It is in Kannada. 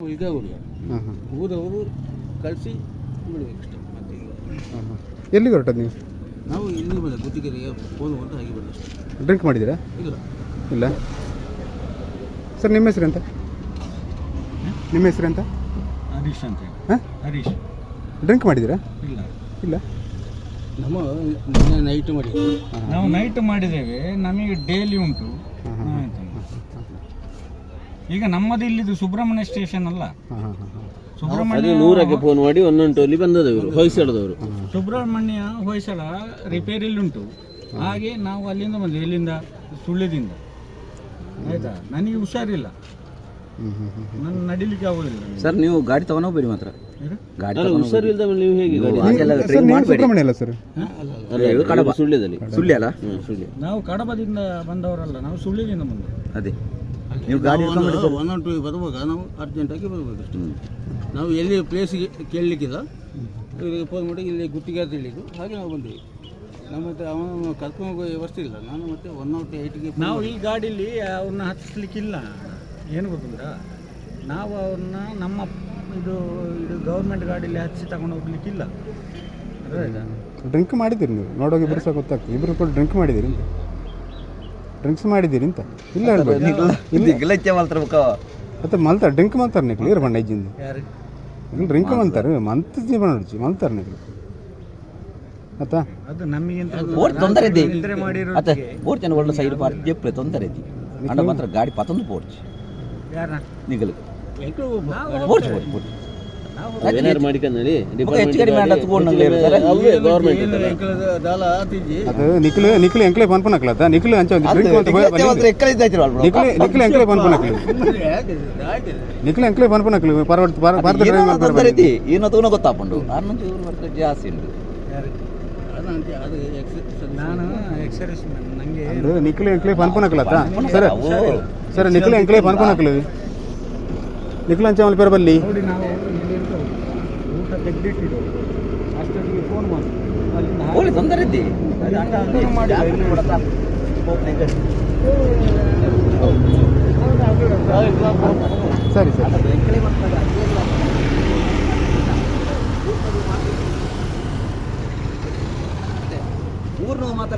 ಹಾಂ ಊರವರು ಕಳಿಸಿ ಬಿಡಬೇಕಷ್ಟೆ ಮತ್ತೆ ಎಲ್ಲಿಗೆ ಹೊರಟದ್ದು ನೀವು? ನಾವು ಇಲ್ಲಿ ಬಂದ ಗುತ್ತಿಗೆರೆಗೆ ಫೋನ್ ಅಂತ ಹಾಗೆ ಬಂದಷ್ಟೇ ಡ್ರಿಂಕ್ ಮಾಡಿದ್ದೀರಾ? ಇಲ್ಲ. ಇಲ್ಲ. ಸರ್ ನಿಮ್ಮ ಹೆಸರು ಅಂತ ನಿಮ್ಮ ಹೆಸರು ಅಂತ ಹರೀಶ್ ಅಂತ ಹೇಳಿ. ಹಾಂ? ಹರೀಶ್. ಡ್ರಿಂಕ್ ಮಾಡಿದ್ದೀರಾ? ಇಲ್ಲ. ಇಲ್ಲ. ನಮ್ಮ ನಿನ್ನೆ ನೈಟ್ ಮಾಡಿ ನಾವು ನೈಟ್ ಮಾಡಿದ್ದೇವೆ ನಮಗೆ ಡೈಲಿ ಉಂಟು. ಆಯ್ತು. ಈಗ ನಮ್ಮದು ಇಲ್ಲಿದು ಸುಬ್ರಹ್ಮಣ್ಯ ಸ್ಟೇಷನ್ ಅಲ್ಲ. ಸುಬ್ರಹ್ಮಣ್ಯ ನೂರಕ್ಕೆ ಫೋನ್ ಮಾಡಿ ಒಂದೊಂದು ಟೋಲಿ ಬಂದದವರು ಹೊಯ್ಸಳದವರು. ಸುಬ್ರಹ್ಮಣ್ಯ ಹೊಯ್ಸಳ ರಿಪೇರಿ ಉಂಟು. ಹಾಗೆ ನಾವು ಅಲ್ಲಿಂದ ಬಂದ್ವಿ ಇಲ್ಲಿಂದ ಸುಳ್ಳ್ಯದಿಂದ ಆಯ್ತಾ? ನನಗೆ ಹುಷಾರಿಲ್ಲ. ನನ್ನ ನಡಿಲಿಕ್ಕೆ ಆಗೋದಿಲ್ಲ. ಸರ್ ನೀವು ಗಾಡಿ ತಗೊಂಡು ಹೋಗ್ಬೇಡಿ ಮಾತ್ರ. ಗಾಡಿ ಹುಷಾರಿಲ್ಲದ ನೀವು ಹೇಗೆ? ಗಾಡಿ ಹಾಗೆಲ್ಲ ಸರ್ ಡ್ರಿಂಕ್ ಸುಬ್ರಹ್ಮಣ್ಯ ಅಲ್ಲ ಸರ್? ಅಲ್ಲ, ಕಡಬ. ಅಲ್ಲ? ಸುಳ್ಯ. ನಾವು ಕಡಬದಿಂದ ಬಂದವರಲ್ಲ ನಾವು ಸುಳ್ಳ್ಯದಿಂದ ಬಂದವು. ಅದೇ. ನೀವು ಗಾಡಿ ಒನ್ ಬಿಡಿ ಸರ್. ಒನ್ ಟು ಬರುವಾಗ ನಾವು ಅರ್ಜೆಂಟಾಗಿ ಬರಬೇಕಷ್ಟೇ ನಾವು ಎಲ್ಲಿ ಪ್ಲೇಸಿಗೆ ಕೇಳಲಿಕ್ಕಿಲ್ಲ. ಇವರಿಗೆ ಫೋನ್ ಮಾಡಿ ಇಲ್ಲಿ ಗುತ್ತಿಗೆ ಅಂತ ಹೇಳಿದ್ದು ಹಾಗೆ ನಾವು ಬಂದ್ವಿ. ನಮ್ಮ ಹತ್ರ ಅವನು ಕರ್ಕೊಂಡು ಹೋಗೋ ವ್ಯವಸ್ಥೆ ಇಲ್ಲ. ನಾನು ಮತ್ತೆ ಒನ್ ನಾಟ್ ಏಯ್ಟಿಗೆ ನಾವು ಈ ಗಾಡೀಲಿ ಅವ್ರನ್ನ ಹತ್ತಿಸ್ಲಿಕ್ಕಿಲ್ಲ ಏನು ಗೊತ್ತುಂಟಾ? ನಾವು ಅವ್ರನ್ನ ನಮ್ಮ ಇದು ಇದು ಗೌರ್ಮೆಂಟ್ ಗಾಡೀಲಿ ಹಚ್ಚಿ ತಗೊಂಡು ಹೋಗ್ಲಿಕ್ಕಿಲ್ಲ? ಡ್ರಿಂಕ್ ಮಾಡಿದ್ದೀರಿ ನೀವು. ನೋಡೋಕೆ ಇಬ್ಬರು ಸಹ ಗೊತ್ತಾಗ್ತದೆ. ಇಬ್ಬರು ಕೂಡ ಡ್ರಿಂಕ್ ಮಾಡಿದ್ದೀರಿ. ಡ್ರಿಂಕ್ಸ್ ಮಾಡಿದ್ದೀರಿ ಅಂತ? ಇಲ್ಲ ಇಚ್ಛೆ ಮತ್ತೆ ಮಲ್ತಾರೆ ಡ್ರಿಂಕ್ ಮಾಡ್ತಾರೆ ನೀವು ಕ್ಲಿಯರ್ ಬಂಡ ಇಜ್ಜಿಂದ ಇಲ್ಲಿ ಡ್ರಿಂಕ್ ಮಾಡ್ತಾರೆ ಮಂತ್ ಜೀವನ ನೋಡಿ ಮಲ್ತಾರೆ ನೀವು ಆಯ್ತಾ? ಅದು ತೊಂದರೆ ಇದೆ. ಜನ ಒಳ್ಳೆ ಸೈಡ್ ತೊಂದರೆ ಐತಿ ಅಣ್ಣ ಮಾತ್ರ ಗಾಡಿ ಪತ್ತೊಂದು ಪೋರ್ಚ್ ನಿಗಲ್ ನಿಗಲು ಪೋರ್ಚ್ ಪೋಡ್ಚ್ ನಾವು ಏನಾರು ಮಾಡಿಕೊಂಡಿ ಅದು ನಿಖಿಲ್ ನಿಖಿಲ್ ಎಂಕ್ಲೆ ಪನ್ಪನ್ ಹಾಕ್ಲತ್ತ ನಿಖಿಲ್ ಅಂಚ. ನಿಖಿಲ್ ನಿಖಿಲ್ ಎಂಕ್ಲೆ ಪನ್ಪನ್ ಹಾಕ್ಲಿ ನಿಖಿಲ್ ಎಂಕ್ಲೆ ಪನ್ಪನ್ ಹಾಕ್ಲಿ ಪರವರ್ತ ಭಾರತ ಐತಿ ಏನೋ ತಗೊಂಡು ಗೊತ್ತಾಪಂಡು ಹನ್ನೊಂದು ಇವರು ವರ್ಗ ಜಾಸ್ತಿ ಉಂಟು. ನಾನು ನಿಖಿಲ್ ಎಂಕ್ಲೆ ಸರ್. ಸರ್ ನಿಖಿಲ್ ಎಂಕ್ಲೆ ಹಾಕ್ಲಿ ನಿಖಿಲನ್ ಚಾಮಲ್ ಬಲ್ಲಿ. ಫೋನ್ ಮಾಡಿ ತೊಂದರೆ ಸರಿ ಸರಿ. ಊರ್ನೋ ಮಾತಾಡ